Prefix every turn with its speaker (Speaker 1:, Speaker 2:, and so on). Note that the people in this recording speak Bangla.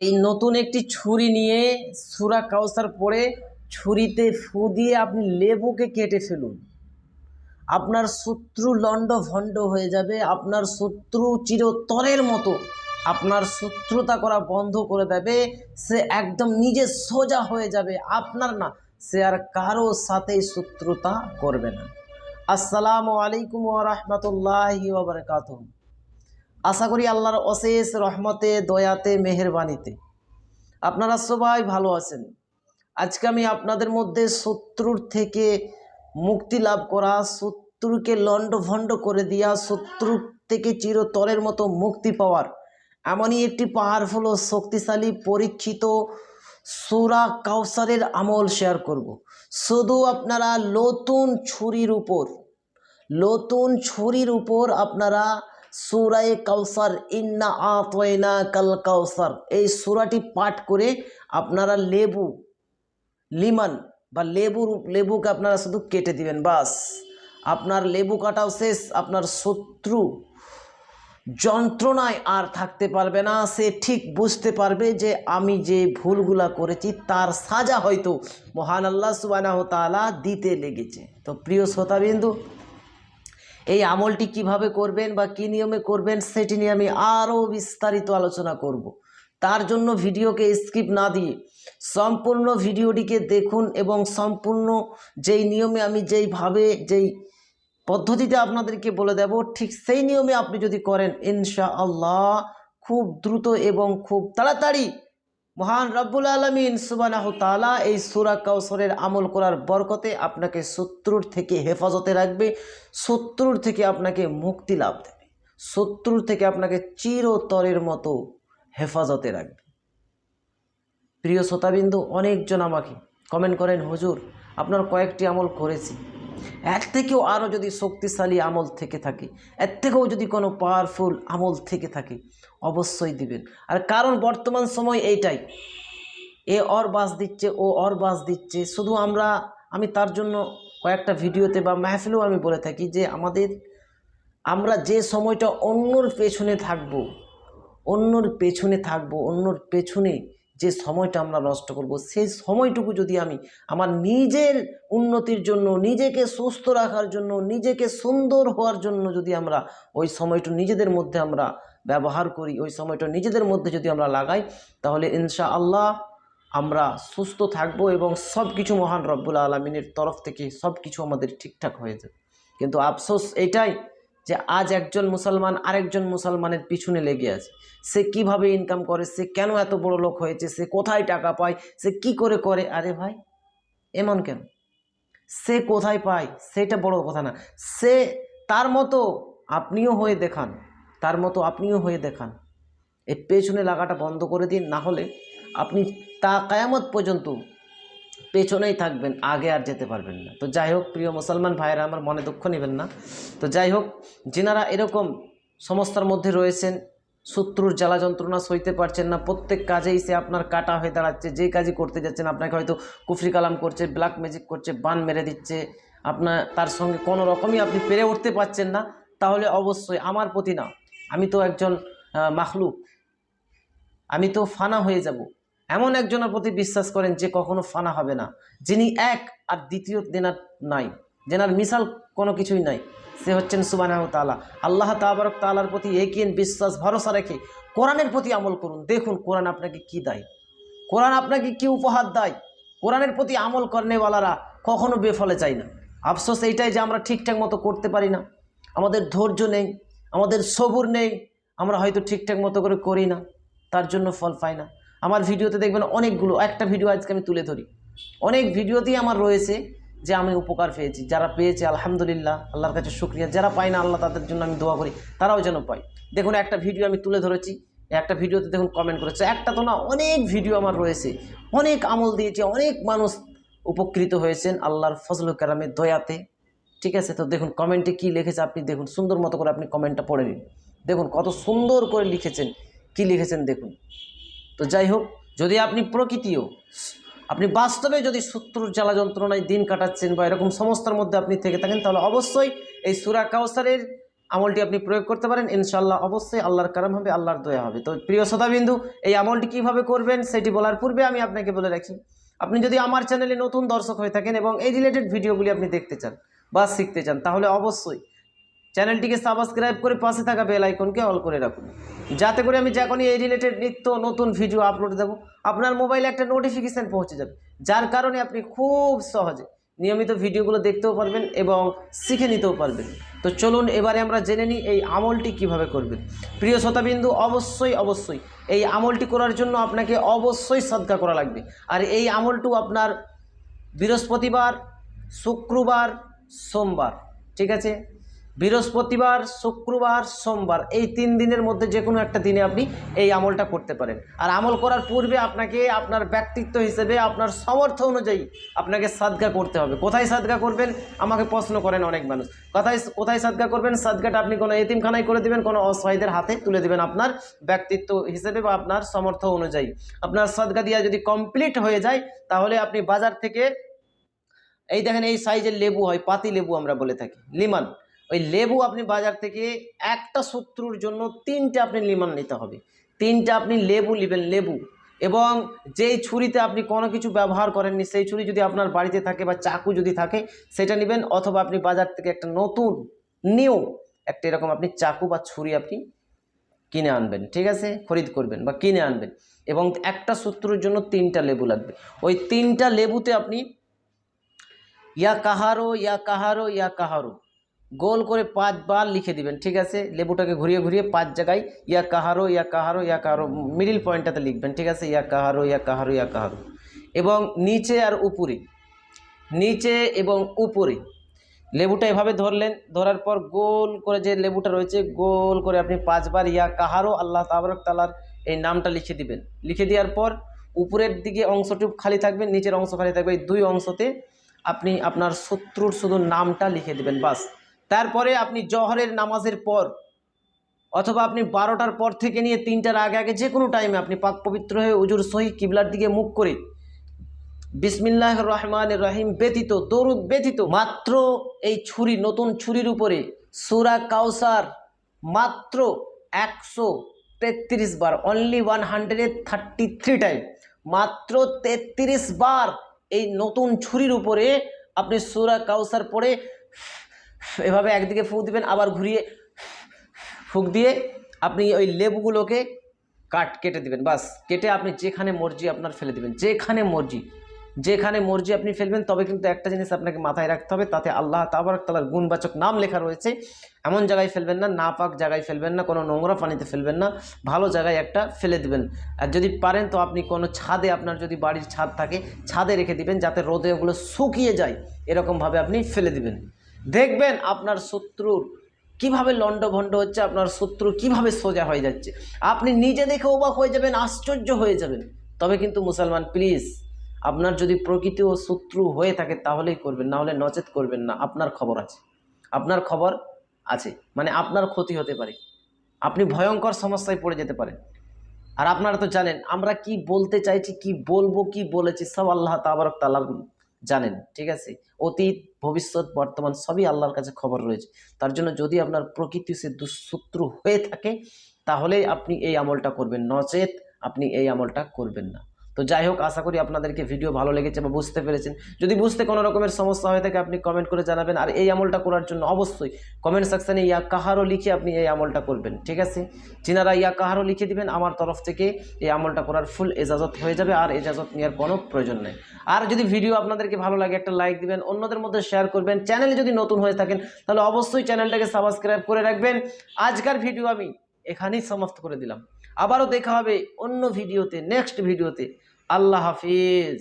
Speaker 1: এই নতুন একটি ছুরি নিয়ে সুরা কাউসার পরে ছুরিতে ফু দিয়ে আপনি লেবুকে কেটে ফেলুন। আপনার শত্রু লণ্ড ভণ্ড হয়ে যাবে, আপনার শত্রু চিরতরের মতো আপনার শত্রুতা করা বন্ধ করে দেবে, সে একদম নিজে সোজা হয়ে যাবে, আপনার না, সে আর কারও সাথেই শত্রুতা করবে না। আসসালামু আলাইকুম ওরহমতুল্লাহি ওবরকাত আশা করি আল্লাহর অশেষ রহমতে, দয়াতে মেহেরবানিতে আপনারা সবাই ভালো আছেন আজকে আমি আপনাদের মধ্যে শত্রুর থেকে মুক্তি লাভ করা, শত্রুকে লণ্ডভণ্ড করে দেওয়া শত্রু থেকে চিরতরের মতো মুক্তি পাওয়ার এমনই একটি পাওয়ারফুল ও শক্তিশালী, পরীক্ষিত সুরা কাউসারের আমল শেয়ার করব। শুধু আপনারা নতুন ছুরির উপর, নতুন ছুরির উপর আপনারা সুরায় কাউসার ইন্না আতয়না কাল কাউসার এই সুরাটি পাঠ করে আপনারা লেবু, লিমান বা লেবুর লেবুকে আপনারা শুধু কেটে দিবেন, বাস। আপনার লেবু কাটাও শেষ, আপনার শত্রু যন্ত্রণায় আর থাকতে পারবে না, সে ঠিক বুঝতে পারবে যে আমি যে ভুলগুলা করেছি তার সাজা হয়তো মহান আল্লাহ সুবানাহ তালা দিতে লেগেছে। তো প্রিয় শ্রোতাবিন্দু এই আমলটি কীভাবে করবেন বা কী নিয়মে করবেন সেটি নিয়ে আমি আরও বিস্তারিত আলোচনা করব। তার জন্য ভিডিওকে স্কিপ না দিয়ে সম্পূর্ণ ভিডিওটিকে দেখুন এবং সম্পূর্ণ যেই নিয়মে আমি যেইভাবে যেই পদ্ধতিতে আপনাদেরকে বলে দেব, ঠিক সেই নিয়মে আপনি যদি করেন ইনশা আল্লাহ খুব দ্রুত এবং খুব তাড়াতাড়ি মহান রব্বুল আলমিন সুবানাহ তালা এই সুরা কাউসরের আমল করার বরকতে আপনাকে শত্রুর থেকে হেফাজতে রাখবে শত্রুর থেকে আপনাকে মুক্তি লাভ দেবে শত্রুর থেকে আপনাকে চিরতরের মতো হেফাজতে রাখবে। প্রিয় শ্রোতাবিন্দু, অনেকজন আমাকে কমেন্ট করেন, হুজুর, আপনার কয়েকটি আমল করেছি। এর থেকেও আরও যদি শক্তিশালী আমল থেকে থাকে, এর থেকেও যদি কোনো পাওয়ারফুল আমল থেকে থাকে, অবশ্যই দিবেন। আর কারণ বর্তমান সময় এইটাই, এ অর বাস দিচ্ছে, ও অর বাস দিচ্ছে। শুধু আমরা, আমি তার জন্য কয়েকটা ভিডিওতে বা মাহফিলেও আমি বলে থাকি যে আমাদের, আমরা যে সময়টা অন্যর পেছনে থাকব, অন্যর পেছনে থাকব, অন্যর পেছনে যে সময়টা আমরা নষ্ট করব, সেই সময়টুকু যদি আমি আমার নিজের উন্নতির জন্য, নিজেকে সুস্থ রাখার জন্য, নিজেকে সুন্দর হওয়ার জন্য যদি আমরা ওই সময়টু নিজেদের মধ্যে আমরা ব্যবহার করি, ওই সময়টা নিজেদের মধ্যে যদি আমরা লাগাই, তাহলে ইনশা আল্লাহ আমরা সুস্থ থাকব এবং সব কিছু মহান রব্বুল আলমিনের তরফ থেকে সব কিছু আমাদের ঠিকঠাক হয়ে যাবে। কিন্তু আফসোস এটাই যে আজ একজন মুসলমান আরেকজন মুসলমানের পিছনে লেগে আছে। সে কীভাবে ইনকাম করে? সে কেন এত বড় লোক হয়েছে? সে কোথায় টাকা পায়? সে কি করে করে? আরে ভাই, এমন কেন? সে কোথায় পায়? সেটা বড় কথা না। সে তার মতো আপনিও হয়ে দেখান। তার মতো আপনিও হয়ে দেখান। এই পেছনে লাগাটা বন্ধ করে দিন, না হলে আপনি তা কায়ামত পর্যন্ত পেছনেই থাকবেন, আগে আর যেতে পারবেন না। তো যাই হোক, প্রিয় মুসলমান ভাইয়েরা, আমার মনে দুঃখ নেবেন না। তো যাই হোক, যেনারা এরকম সমস্যার মধ্যে রয়েছেন, শত্রুর জ্বালা যন্ত্রণা সইতে পারছেন না, প্রত্যেক কাজেই সে আপনার কাটা হয়ে দাঁড়াচ্ছে, যে কাজই করতে যাচ্ছেন, আপনাকে হয়তো কুফরি কালাম করছে ব্ল্যাক ম্যাজিক করছে, বান মেরে দিচ্ছে, আপনার, তার সঙ্গে কোনো রকমই আপনি পেরে উঠতে পারছেন না, তাহলে অবশ্যই আমার প্রতি না, আমি তো একজন মাখলুক, আমি তো ফানা হয়ে যাব। এমন একজনের প্রতি বিশ্বাস করেন যে কখনো ফানা হবে না, যিনি এক আর দ্বিতীয় দেনার নাই যেনার মিশাল কোনো কিছুই নাই। সে হচ্ছেন সুবানাহ তালা আল্লাহ তাবারক তালার প্রতি একিন বিশ্বাস, ভরসা রেখে কোরআনের প্রতি আমল করুন। দেখুন, কোরআন আপনাকে কি দেয়? কোরআন আপনাকে কি উপহার দেয়? কোরআনের প্রতি আমল করেনেওয়ালারা কখনো বেফলে চাই না। আফসোস এইটাই যে আমরা ঠিকঠাক মতো করতে পারি না। আমাদের ধৈর্য নেই, আমাদের সবুর নেই, আমরা হয়তো ঠিকঠাক মতো করে করি না, তার জন্য ফল পাই না। আমার ভিডিওতে দেখবেন অনেকগুলো, একটা ভিডিও আজকে আমি তুলে ধরি। অনেক ভিডিওতেই আমার রয়েছে যে আমি উপকার পেয়েছি। যারা পেয়েছে, আলহামদুলিল্লাহ, আল্লাহর কাছে শুক্রিয়া। যারা পায় না, আল্লাহ তাদের জন্য আমি দোয়া করি, তারাও যেন পায়। দেখুন, একটা ভিডিও আমি তুলে ধরেছি। একটা ভিডিওতে দেখুন কমেন্ট করেছে। একটা তো না, অনেক ভিডিও আমার রয়েছে। অনেক আমল দিয়েছে, অনেক মানুষ উপকৃত হয়েছেন আল্লাহর ফজল কারামের দয়াতে। ঠিক আছে? তো দেখুন কমেন্টে কি লিখেছে আপনি দেখুন, সুন্দর মতো করে আপনি কমেন্টটা পড়ে নিন। দেখুন, কত সুন্দর করে লিখেছেন। কি লিখেছেন দেখুন? তো যাই হোক যদি আপনি প্রকৃতিও, আপনি বাস্তবে যদি শত্রুর জ্বালা যন্ত্রণায় দিন কাটাচ্ছেন বা এরকম সমস্যার মধ্যে আপনি থেকে থাকেন, তাহলে অবশ্যই এই সুরা কাউসারের আমলটি আপনি প্রয়োগ করতে পারেন। ইনশাল্লাহ অবশ্যই আল্লাহর কারাম হবে, আল্লাহর দয়া হবে। তো প্রিয় শ্রোতাবিন্দু, এই আমলটি কীভাবে করবেন সেটি বলার পূর্বে আমি আপনাকে বলে রাখি, আপনি যদি আমার চ্যানেলে নতুন দর্শক হয়ে থাকেন এবং এই রিলেটেড ভিডিওগুলি আপনি দেখতে চান বা শিখতে চান, তাহলে অবশ্যই চ্যানেলটিকে সাবস্ক্রাইব করে পাশে থাকা বেল আইকনকে অল করে রাখুন। যাতে করে আমি যখনই এই রিলেটেড নিত্য নতুন ভিডিও আপলোড দেবো, আপনার মোবাইলে একটা নোটিফিকেশান পৌঁছে যাবে। যার কারণে আপনি খুব সহজে নিয়মিত ভিডিওগুলো দেখতেও পারবেন এবং শিখে নিতেও পারবেন। তো চলুন এবারে আমরা জেনে নিই এই আমলটি কীভাবে করবেন। প্রিয় শ্রোতাবিন্দু, অবশ্যই অবশ্যই এই আমলটি করার জন্য আপনাকে অবশ্যই সদকা করা লাগবে। আর এই আমলটু আপনার বৃহস্পতিবার, শুক্রবার, সোমবার, ঠিক আছে? বৃহস্পতিবার, শুক্রবার, সোমবার, এই তিন দিনের মধ্যে যে কোনো একটা দিনে আপনি এই আমলটা করতে পারেন। আর আমল করার পূর্বে আপনাকে আপনার ব্যক্তিত্ব হিসেবে, আপনার সামর্থ্য অনুযায়ী আপনাকে সাদগা করতে হবে। কোথায় সাদগা করবেন? আমাকে প্রশ্ন করেন অনেক মানুষ। কোথায় কোথায় সাদগা করবেন? সাদগাটা আপনি কোনো এতিমখানায় করে দিবেন, কোনো অসহায়দের হাতে তুলে দিবেন আপনার ব্যক্তিত্ব হিসেবে বা আপনার সামর্থ্য অনুযায়ী। আপনার সাদগা দিয়া যদি কমপ্লিট হয়ে যায়, তাহলে আপনি বাজার থেকে, এই দেখেন এই সাইজের লেবু হয়, পাতি লেবু আমরা বলে থাকি, লিমান। ওই লেবু আপনি বাজার থেকে একটা শত্রুর জন্য তিনটা আপনি লিমান নিতে হবে। তিনটা আপনি লেবু নেবেন, লেবু। এবং যেই ছুরিতে আপনি কোনো কিছু ব্যবহার করেননি, সেই ছুরি যদি আপনার বাড়িতে থাকে বা চাকু যদি থাকে, সেটা নেবেন অথবা আপনি বাজার থেকে একটা নতুন, নিউ একটা এরকম আপনি চাকু বা ছুরি আপনি কিনে আনবেন, ঠিক আছে? খরিদ করবেন বা কিনে আনবেন। এবং একটা শত্রুর জন্য তিনটা লেবু লাগবে। ওই তিনটা লেবুতে আপনি ইয়া কাহারো ইয়া কাহারো ইয়া কাহারো। গোল করে পাঁচবার লিখে দিবেন, ঠিক আছে? লেবুটাকে ঘুরিয়ে ঘুরিয়ে পাঁচ জায়গায় ইয়া কাহারো ইয়া কাহারো ইয়া কাহারো, মিডিল পয়েন্টটাতে লিখবেন, ঠিক আছে? ইয়া কাহারো ইয়া কাহারো ইয়া কাহারো। এবং নিচে আর উপরে, নিচে এবং উপরে, লেবুটা এভাবে ধরলেন, ধরার পর গোল করে যে লেবুটা রয়েছে, গোল করে আপনি পাঁচবার ইয়া কাহারো, আল্লাহ তাবরক তালার এই নামটা লিখে দিবেন। লিখে দেওয়ার পর উপরের দিকে অংশটুকু খালি থাকবে, নিচের অংশ খালি থাকবে, এই দুই অংশতে আপনি আপনার শত্রুর শুধু নামটা লিখে দিবেন, বাস। তারপরে আপনি জহরের নামাজের পর অথবা আপনি বারোটার পর থেকে নিয়ে তিনটার আগে আগে যে কোনো টাইমে আপনি পাক পবিত্র হয়ে উজুর সহি কিবলার দিকে মুখ করে বিসমিল্লাহ রহমান রহিম ব্যতীত, দরুদ ব্যতীত, মাত্র এই ছুরি, নতুন ছুরির উপরে সুরা কাউসার মাত্র একশো তেত্রিশ বার only one hundred thirty three time মাত্র তেত্রিশ বার এই নতুন ছুরির উপরে আপনি সুরা কাউসার পড়ে এভাবে একদিকে ফুঁক দিবেন, আবার ঘুরিয়ে ফুঁক দিয়ে আপনি ওই লেবুগুলোকে কাট, কেটে দিবেন। বাস, কেটে আপনি যেখানে মর্জি আপনার ফেলে দিবেন। যেখানে মর্জি যেখানে মর্জি আপনি ফেলবেন, তবে কিন্তু একটা জিনিস আপনাকে মাথায় রাখতে হবে, তাতে আল্লাহ তাবারক তালার গুণবাচক নাম লেখা রয়েছে। এমন জায়গায় ফেলবেন না না পাক জায়গায় ফেলবেন না, কোনো নোংরা পানিতে ফেলবেন না, ভালো জায়গায় একটা ফেলে দিবেন। আর যদি পারেন তো আপনি কোনো ছাদে, আপনার যদি বাড়ির ছাদ থাকে, ছাদে রেখে দিবেন, যাতে রোদে ওগুলো শুকিয়ে যায়, এরকমভাবে আপনি ফেলে দিবেন। দেখবেন আপনার শত্রুর কীভাবে লণ্ডভণ্ড হচ্ছে, আপনার শত্রু কীভাবে সোজা হয়ে যাচ্ছে। আপনি নিজে দেখে অবাক হয়ে যাবেন, আশ্চর্য হয়ে যাবেন। তবে কিন্তু মুসলমান প্লিজ আপনার যদি প্রকৃতি ও শত্রু হয়ে থাকে তাহলেই করবেন, না হলে নচেত করবেন না। আপনার খবর আছে। আপনার খবর আছে। মানে আপনার ক্ষতি হতে পারে। আপনি ভয়ঙ্কর সমস্যায় পড়ে যেতে পারেন। আর আপনারা তো জানেন, আমরা কি বলতে চাইছি, কি বলব, কি বলেছি, সব আল্লাহ তাবারক তালার জানেন, ঠিক আছে? অতীত, ভবিষ্যৎ, বর্তমান সবই আল্লাহর কাছে খবর রয়েছে। তার জন্য যদি আপনার প্রকৃতি সে দুঃশত্রু হয়ে থাকে, তাহলে আপনি এই আমলটা করবেন। নচেত আপনি এই আমলটা করবেন না। তো যাই হোক, আশা করি আপনাদেরকে ভিডিও ভালো লেগেছে বা বুঝতে পেরেছেন। যদি বুঝতে কোনো রকমের সমস্যা হয়ে থাকে, আপনি কমেন্ট করে জানাবেন। আর এই আমলটা করার জন্য অবশ্যই কমেন্ট সেকশানে ইয়া কাহারও লিখে আপনি এই আমলটা করবেন, ঠিক আছে? চিনারা ইয়া কাহারও লিখে দিবেন, আমার তরফ থেকে এই আমলটা করার ফুল এজাজত হয়ে যাবে, আর এজাজত নেওয়ার কোনো প্রয়োজন নেই। আর যদি ভিডিও আপনাদেরকে ভালো লাগে, একটা লাইক দিবেন, অন্যদের মধ্যে শেয়ার করবেন। চ্যানেলে যদি নতুন হয়ে থাকেন, তাহলে অবশ্যই চ্যানেলটাকে সাবস্ক্রাইব করে রাখবেন। আজকের ভিডিও আমি এখানেই সমাপ্ত করে দিলাম। আবারও দেখা হবে অন্য ভিডিওতে নেক্সট ভিডিওতে আল্লাহ হাফিজ